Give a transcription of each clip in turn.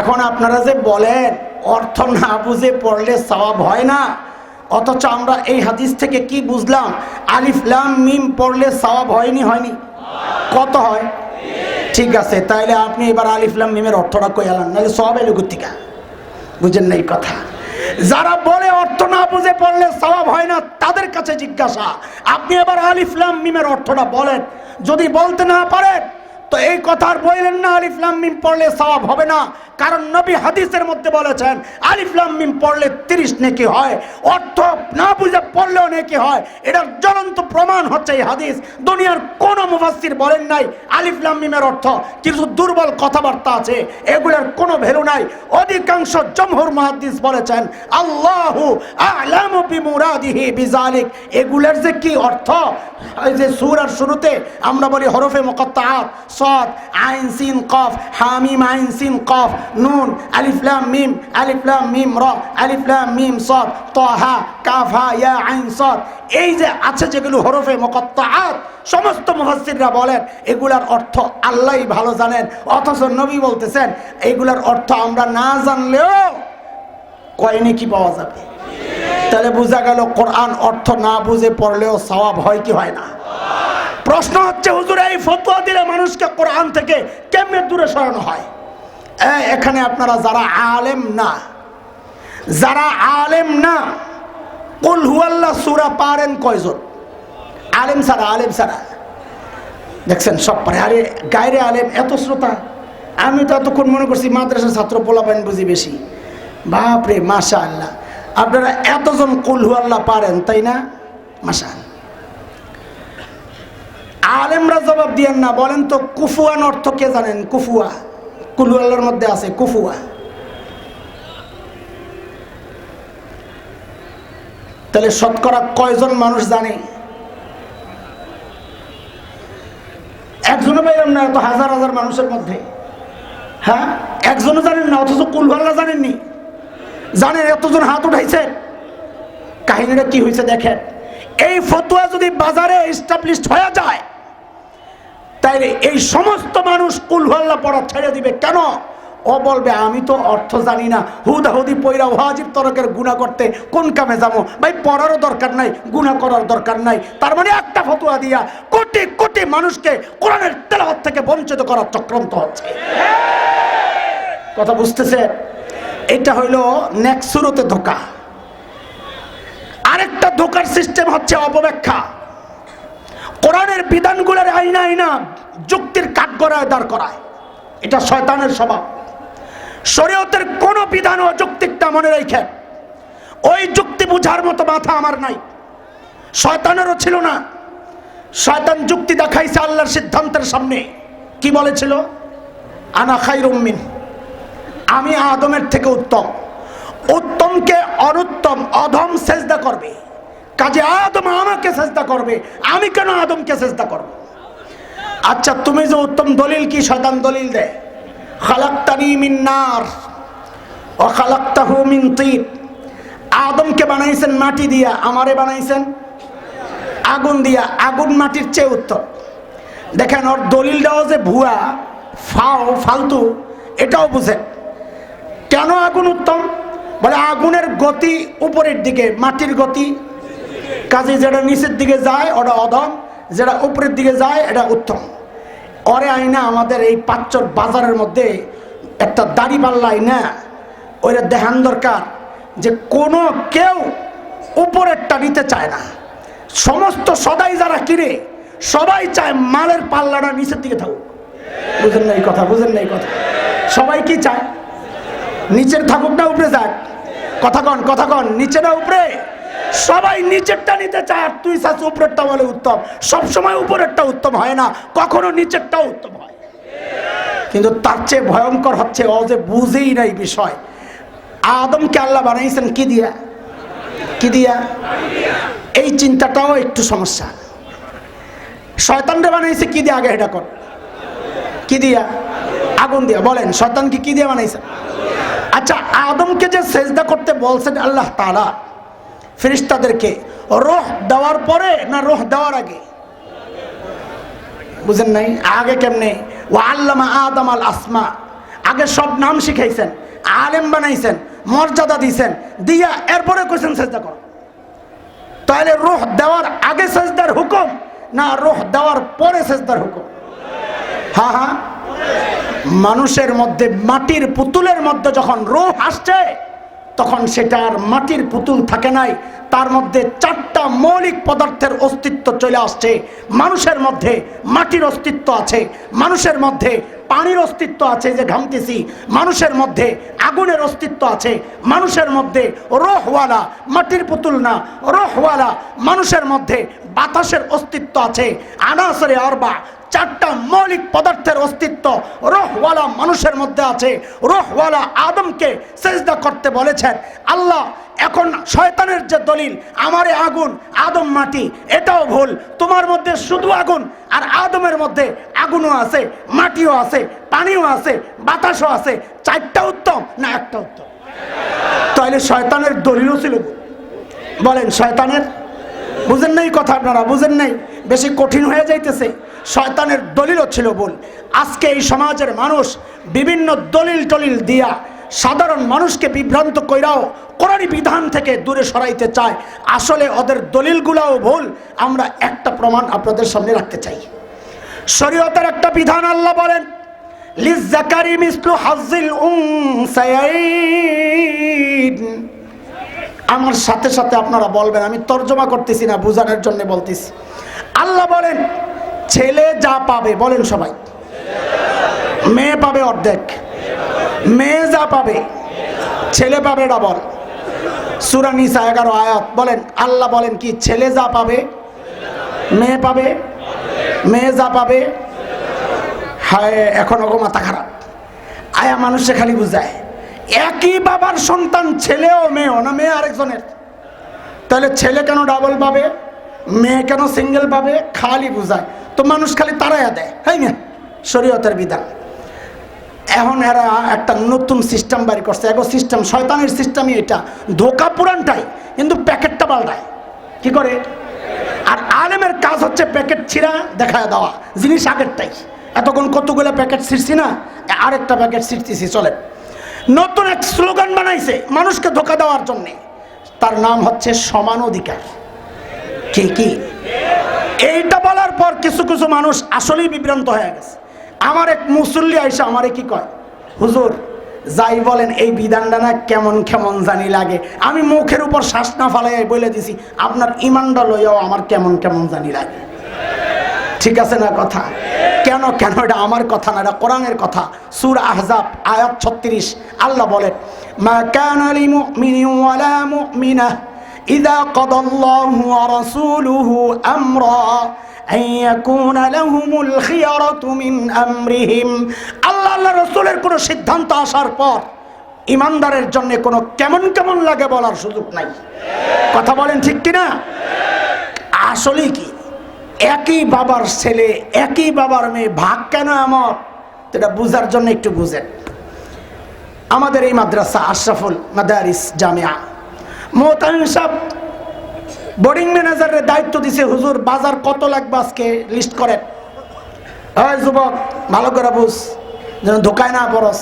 এখন আপনারা যে বলেন, অর্থ না বুঝে পড়লে সওয়াব হয় না। অথচ আমরা এই হাদিস থেকে কি বুঝলাম? আলিফ, লাম, মিম পড়লে সওয়াব হয়নি হয়নি। কত হয়? ঠিক আছে, তাইলে আপনি এবার আলিফ, লাম, মিমের অর্থটা কই আলান? নাহলে সব এলো গুত্তিকা বুঝেন না এই কথা। যারা বলে অর্থ না বুঝে পড়লে সওয়াব হয় না, তাদের কাছে জিজ্ঞাসা। আপনি এবার আলিফ, লাম, মিমের অর্থটা বলেন। যদি বলতে না পারেন তো এই কথা আর বললেন না, আলিফ লাম মিম পড়লে সওয়াব হবে না। কারণ নবী হাদিসের মধ্যে বলেছেন, আলিফ লাম মিম পড়লে তিরিশ নেকি হয়, অর্থ না বুঝে পড়লেও নেকি হয়। এটার জ্বলন্ত প্রমাণ হচ্ছে এই হাদিস। দুনিয়ার কোন মুফাসসির বলেন নাই আলিফ লাম মিমের অর্থ। কিছু দুর্বল কথাবার্তা আছে, এগুলোর কোনো ভ্যালু নাই। অধিকাংশ জমহুর মহাদিস বলেছেন, আল্লাহু আ'লামু এগুলোর যে কি অর্থ? এই যে সূরার শুরুতে আমরা বলি হরফে মুকাত্তাআত সাদ আইন, সিন, কফ, হামিম, আইন, সিন, কফ, নুন, আলিফ, লাম, মিম, আলিফ, লাম, মিম, র, আলিফ, লাম, মিম সাদ তাহা, কাফ ইয়া, আইন সাদ এই যে আছে যেগুলো হরফে মুকাত্তাআত, সমস্ত মুফাসসিররা বলেন, এগুলার অর্থ আল্লাহই ভালো জানেন। অথচ নবী বলতেছেন, এগুলার অর্থ আমরা না জানলেও কয়নি কি পাওয়া যাবে? তাহলে বোঝা গেল, কোরআন অর্থ না বুঝে পড়লেও সওয়াব হয় কি হয় না? প্রশ্ন হচ্ছে, হুজুর, এই ফতোয়া দিলে মানুষকে কোরআন থেকে কেমনে দূরে সরানো হয়? এখানে আপনারা যারা আলেম না, যারা আলেম না, কুল হুয়াল্লাহ সুরা পারেন কয়জন? আলেম সারা আলেম সারা দেখছেন, সব পারে। আরে গায়রে আলেম, এত শ্রোতা। আমি তো এতক্ষণ মনে করছি মাদ্রাসার ছাত্র পোলাপাইন বুঝি বেশি। বাপরে মাশা আল্লাহ আপনারা এতজন কুলহু আল্লাহ পারেন, তাই না? মাশা আল্লাহ। আলেমরা জবাব দিয়েন না, বলেন তো কুফুয়ান অর্থ কে জানেন? কুফুয়া। আল্লাহর মধ্যে আছে কুফুয়া। তাহলে শতকরা কয়জন মানুষ জানে? একজনও পাইলাম না এত হাজার হাজার মানুষের মধ্যে। হ্যাঁ? একজনও জানেন না, অথচ কুলভাল্লা জানেননি। জানেন, এতজন হাত উঠাইছে কাহিনীটা কি হয়েছে দেখেন। এই ফতুয়া যদি বাজারে এস্টাবলিশড হয়ে যায় তাইলে এই সমস্ত মানুষ কুলভাল্লা পড়া ছেড়ে দিবে। কেন? ও বলবে, আমি তো অর্থ জানি না। হুদা হুদি পয়রা ওয়াজিব তরকের গুণা করতে কোন কামে যাব? ভাই, পড়ারও দরকার নাই, গুণা করার দরকার নাই। তার মানে একটা ফতুয়া দিয়া কোটি কোটি মানুষকে কোরআনের তেলাওয়াত থেকে বঞ্চিত করার চক্রান্ত হচ্ছে। কথা বুঝতেছে? এটা হইল নেক্সুরতে ধোকা। আরেকটা ধোকার সিস্টেম হচ্ছে অপব্যাখ্যা। কোরআনের বিধানগুলোর আইনা আইনা যুক্তির কাঠগড়ায় দাঁড় করায়। এটা শয়তানের স্বভাব। শরীয়তের কোন বিধান ও যুক্তিকটা মনে রেখে ওই যুক্তি বুঝার মতো মাথা আমার নাই। শয়তানেরও ছিল না। শয়তান যুক্তি দেখাইছে আল্লাহর সিদ্ধান্তের সামনে। কি বলেছিল? আনা খাইরুম্মিন আমি আদমের থেকে উত্তম। উত্তমকে অনুত্তম, অধম সেজদা করবে। কাজে আদম আমাকে চেষ্টা করবে। আমি কেন আদমকে চেষ্টা করব? আচ্ছা তুমি যে উত্তম দলিল কি শয়তান দলিল দেয়? খালাক্তানি মিন নার, ও খালাক্তাহু মিন তিন আদমকে বানাইছেন মাটি দিয়া। আমারে বানাইছেন? আগুন দিয়া। আগুন মাটির চেয়ে উত্তম। দেখেন, ওর দলিলটাও যে ভুয়া, ফাও, ফালতু, এটাও বুঝেন। কেন আগুন উত্তম? বলে আগুনের গতি উপরের দিকে, মাটির গতি কাজে যেটা নিচের দিকে যায়, ওটা অধম। যেটা উপরের দিকে যায়, এটা উত্তম। অরে আইনা আমাদের এই পাঁচচর বাজারের মধ্যে একটা দাড়ি পাল্লা আইনা ওইটা দেখান দরকার যে কোনো কেউ উপরেরটা নিতে চায় না। সমস্ত সদাই যারা কিনে, সবাই চায় মালের পাল্লাটা নিচের দিকে থাকুক। বুঝেন না এই কথা, বুঝেন না এই কথা। সবাই কি চায়? নিচের থাকুক না, উপরে যাক। কথা কন কথা কন, নিচে না, উপরে? সবাই নিচেরটা নিতে চায় আর তুই চাস উপরেরটা বলে উত্তম। সবসময় উপরেরটা উত্তম হয় না, কখনো নিচেরটাও উত্তম হয়। কিন্তু তার চেয়ে ভয়ঙ্কর হচ্ছে ও যে বুঝেই নাই বিষয়। আদমকে আল্লাহ বানাইছেন কি দিয়া? কি দিয়া? এই চিন্তাটাও একটু সমস্যা। শয়তানরে বানাইছে কি দিয়ে আগে এটা কর। কি দিয়া? আগুন দিয়া। বলেন শয়তানকে কি দিয়ে বানাইছে? আচ্ছা আদমকে যে সেজদা করতে বলছেন আল্লাহ তাআলা ফেরেশতাদেরকে রোহ দেওয়ার পরে না রোহ দেওয়ার আগে? বুঝেন নাই? আগে কেমনে? ও আল্লামা আদম আল আসমা। আগে সব নাম শিখাইছেন, আলেম বানাইছেন, মর্যাদা দিয়েছেন দিয়া এরপরে কোয়েছেন চেষ্টা করো। তাহলে রোহ দেওয়ার আগে সেজদার হুকুম না রোহ দেওয়ার পরে সেজদার হুকুম? হ্যাঁ হ্যাঁ মানুষের মধ্যে মাটির পুতুলের মধ্যে যখন রোহ আসছে তখন সেটা আর মাটির পুতুল থাকে নাই, তার মধ্যে চারটা মৌলিক পদার্থের অস্তিত্ব চলে আসছে। মানুষের মধ্যে মাটির অস্তিত্ব আছে, মানুষের মধ্যে পানির অস্তিত্ব আছে যে ঘামতেছি, মানুষের মধ্যে আগুনের অস্তিত্ব আছে, মানুষের মধ্যে রোহওয়ালা, মাটির পুতুল না, রোহওয়ালা, মানুষের মধ্যে বাতাসের অস্তিত্ব আছে, আনাসরে অরবা চারটা মৌলিক পদার্থের অস্তিত্ব রোহওয়ালা মানুষের মধ্যে আছে। রোহওয়ালা আদমকে সেজদা করতে বলেছেন, আল্লাহ, এখন শয়তানের যে দলিল, আমারে আগুন, আদম মাটি, এটাও ভুল। তোমার মধ্যে শুধু আগুন, আর আদমের মধ্যে আগুনও আছে, মাটিও আছে, পানিও আছে, বাতাসও আছে। চারটা উত্তম না একটা উত্তম? তাহলে শয়তানের দলিলও ছিল বলেন, শয়তানের? বুঝেন নাই কথা আপনারা, বুঝেন নাই। বেশি কঠিন হয়ে যাইতেছে। শয়তানের দলিলও ছিল বল আজকে এই সমাজের মানুষ বিভিন্ন দলিল টলিল দিয়া সাধারণ মানুষকে বিভ্রান্ত কইরাও কোরআনী বিধান থেকে দূরে সরাইতে চায়। আসলে ওদের দলিলগুলাও ভুল। আমরা একটা প্রমাণ আপনাদের সামনে রাখতে চাই। শরীয়তের একটা বিধান আল্লাহ বলেন হাজিল আমার সাথে সাথে আপনারা বলবেন, আমি তর্জমা করতেছি না, বোঝানোর জন্য বলতেছি। আল্লাহ বলেন ছেলে যা পাবে, বলেন সবাই। মেয়ে পাবে অর্ধেক। মেয়ে যা পাবে, ছেলে পাবে ডাবল। সুরা নিসা এগারো আয়াত, বলেন, আল্লাহ বলেন কি, ছেলে যা পাবে, মেয়ে পাবে, মেয়ে যা পাবে, হায়, এখন ওগো মাথা খারাপ। আয়া মানুষে খালি বুঝায়, একই বাবার সন্তান ছেলেও মেয়েও না, মেয়ে আরেকজনের। তাহলে ছেলে কেন ডাবল পাবে? মেয়ে কেন সিঙ্গেল পাবে? খালি বুঝায়। তো মানুষ খালি তারাইয়া দেয় হ্যাঁ না শরীয়তের বিধান। এখন এরা একটা নতুন সিস্টেম বাড়ি করছে। এগো সিস্টেম শয়তানের সিস্টেমই এটা। ধোকা পুরানটাই, কিন্তু প্যাকেটটা পাল্টায়। কি করে? আর আলেমের কাজ হচ্ছে প্যাকেট ছিঁড়া, দেখায় দেওয়া। জিনিস আগেরটাই। এতক্ষণ কতগুলো প্যাকেট ছিঁড়ছি না? আরেকটা প্যাকেট ছিঁড়তেছি, চলে। নতুন এক স্লোগান বানাইছে মানুষকে ধোকা দেওয়ার জন্যে। তার নাম হচ্ছে সমান অধিকার। কি এইটা বলার পর কিছু কিছু মানুষ আসলেই বিভ্রান্ত হয়ে গেছে। আমার এক মুসল্লি আইসা আমারে কি কয়? হুজুর, যাই বলেন, এই বিধানটা না কেমন কেমন জানি লাগে। আমি মুখের উপর শ্বাস না ফালাই বলে দিছি, আপনার ইমানটা লইয়াও আমার কেমন কেমন জানি লাগে। ঠিক আছে না কথা? কেন কেন এটা আমার কথা না, এটা কোরআনের কথা? সুর আহজাব, আয়াত ছত্রিশ। আল্লাহ বলেন, মা কানা লিমুমিনিন ওয়ালা ইযা কাদাল্লাহু ওয়া রাসূলুহু আমরা أن يكون لهم الخيرة من أمرهم আল্লাহ আল্লাহ রসুলের কোনো সিদ্ধান্ত আসার পর ইমানদারের জন্য কোনো কেমন কেমন লাগে বলার সুযোগ নাই কথা বলেন ঠিক কিনা আসলে কি একই বাবার ছেলে একই বাবার মেয়ে ভাগ কেন আমার তো এটা বুঝার জন্য একটু বুঝেন আমাদের এই মাদ্রাসা আশরাফুল মাদারিস জামিয়া মোহতামিম সাহেব বোর্ডিং ম্যানেজারের দায়িত্ব দিছে, হুজুর, বাজার কত লাগবে আজকে? লিস্ট করেন। হয় যুবক, ভালো করে বুঝ, যেন ধোকায় না পরস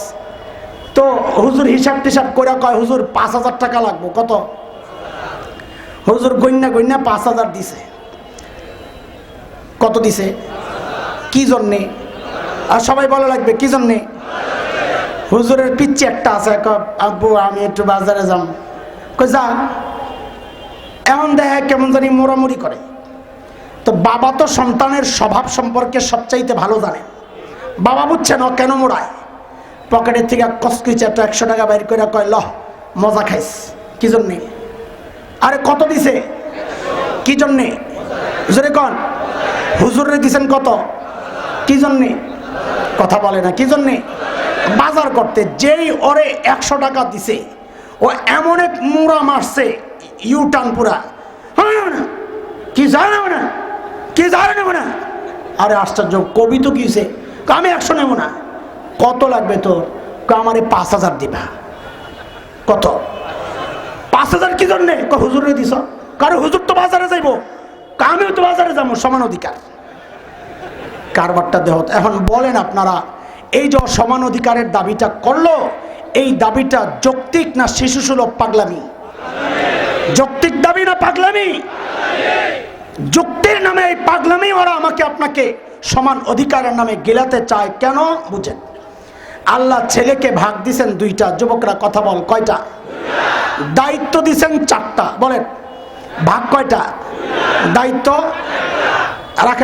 তো হুজুর হিসাব টিসাব করে কয়, হুজুর, পাঁচ হাজার টাকা লাগবো, কত? হুজুর গন্যা গন্যা পাঁচ হাজার দিছে। কত দিছে? কি জন্যে? আর সবাই বলা লাগবে, কি জন্যে? হুজুরের পিচ্ছে একটা আছে আব্বু, আমি একটু বাজারে যাম। যা। এমন দেখে কেমন জানি মোড়ামুড়ি করে। তো বাবা তো সন্তানের স্বভাব সম্পর্কে সবচাইতে ভালো জানে। বাবা বুঝছে না কেন মোড়ায়। পকেটের থেকে কসকুইচ একটা একশো টাকা বাইর করে কয়, লহ, মজা খাইস। কি জন্যে? আরে কত দিছে? কি জন্যে? হুজুরে কন। হুজুরে দিছেন কত? কি জন্যে? কথা বলে না, কি জন্যে? বাজার করতে, যেই ওরে একশো টাকা দিছে। ও এমন এক মুড়া মারছে ইউটার্ন পুরা। কি জানে না কি জানে না আরে আশ্চর্য, কবি তো কিছে আমি একশো নেব না। কত লাগবে তোর? আমারে পাঁচ হাজার দিবা। কত? পাঁচ হাজার কি জন্যে? হুজুরে দিছ। কারও হুজুর তো বাজারে যাইব। আমিও তো বাজারে যাব, সমান অধিকার। কারবারটা দেহ এখন বলেন আপনারা, এই যে সমান অধিকারের দাবিটা করল এই দাবিটা যৌক্তিক না শিশু সুলভ পাগলামি? যৌক্তিক দাবি না পাগলামি? যুক্তির নামে এই পাগলামি ওরা আমাকে আপনাকে সমান অধিকারের নামে গেলাতে চায় কেন বুঝেন? আল্লাহ ছেলেকে ভাগ দিছেন দুইটা, যুবকরা কথা বল, কয়টা? দায়িত্ব দিছেন চারটা, বলেন, ভাগ কয়টা? দায়িত্ব? রাখেন।